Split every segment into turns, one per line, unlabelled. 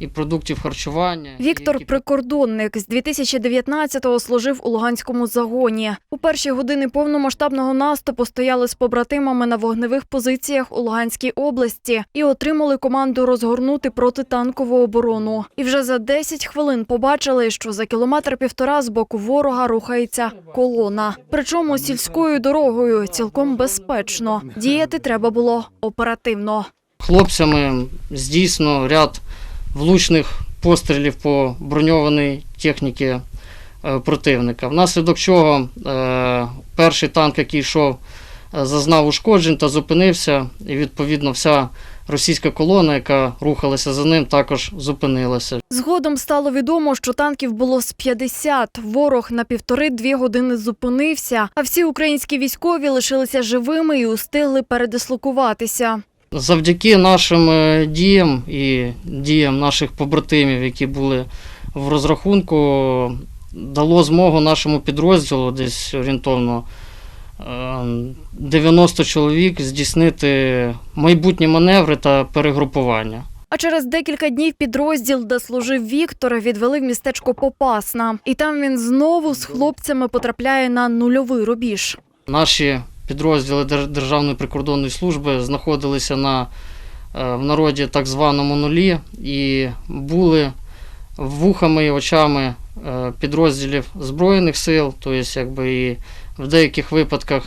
і продуктів харчування.
Віктор
які-
прикордонник з 2019-го служив у Луганському загоні. У перші години повномасштабного наступу стояли з побратимами на вогневих позиціях у Луганській області і отримали команду розгорнути протитанкову оборону. І вже за 10 хвилин побачили, що за кілометр півтора з боку ворога рухається колона. Причому сільською дорогою цілком безпечно. Діяти треба було оперативно.
хлопцями здійснено ряд влучних пострілів по броньованій техніці е, противника. Внаслідок чого е, перший танк, який йшов, е, зазнав ушкоджень та зупинився, і відповідно вся російська колона, яка рухалася за ним, також зупинилася.
Згодом стало відомо, що танків було з 50. Ворог на півтори-дві години зупинився, а всі українські військові лишилися живими і устигли передислокуватися.
Завдяки нашим е, діям і діям наших побратимів, які були в розрахунку, дало змогу нашому підрозділу десь орієнтовно е, 90 чоловік здійснити майбутні маневри та перегрупування.
А через декілька днів підрозділ, де служив Віктор, відвели в містечко Попасна. І там він знову з хлопцями потрапляє на нульовий рубіж.
Наші підрозділи Державної прикордонної служби знаходилися на е, в народі так званому нулі і були вухами і очами е, підрозділів Збройних сил, тобто якби і в деяких випадках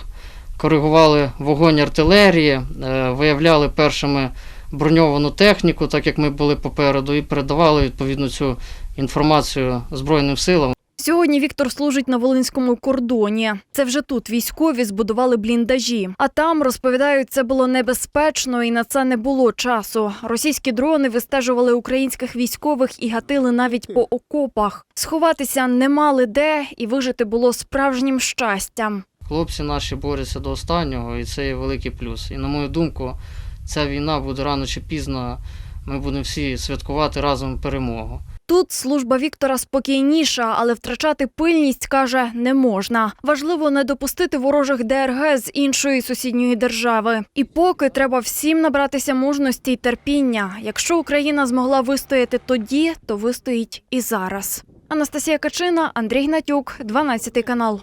коригували вогонь артилерії, е, виявляли першими броньовану техніку, так як ми були попереду, і передавали відповідно цю інформацію Збройним силам.
Сьогодні Віктор служить на Волинському кордоні. Це вже тут військові збудували бліндажі. А там розповідають, це було небезпечно і на це не було часу. Російські дрони вистежували українських військових і гатили навіть по окопах. Сховатися не мали де, і вижити було справжнім щастям.
Хлопці наші борються до останнього, і це є великий плюс. І на мою думку, ця війна буде рано чи пізно. Ми будемо всі святкувати разом перемогу.
Тут служба Віктора спокійніша, але втрачати пильність каже не можна. Важливо не допустити ворожих ДРГ з іншої сусідньої держави. І поки треба всім набратися мужності й терпіння. Якщо Україна змогла вистояти тоді, то вистоїть і зараз. Анастасія Качина, Андрій Гнатюк, 12 канал.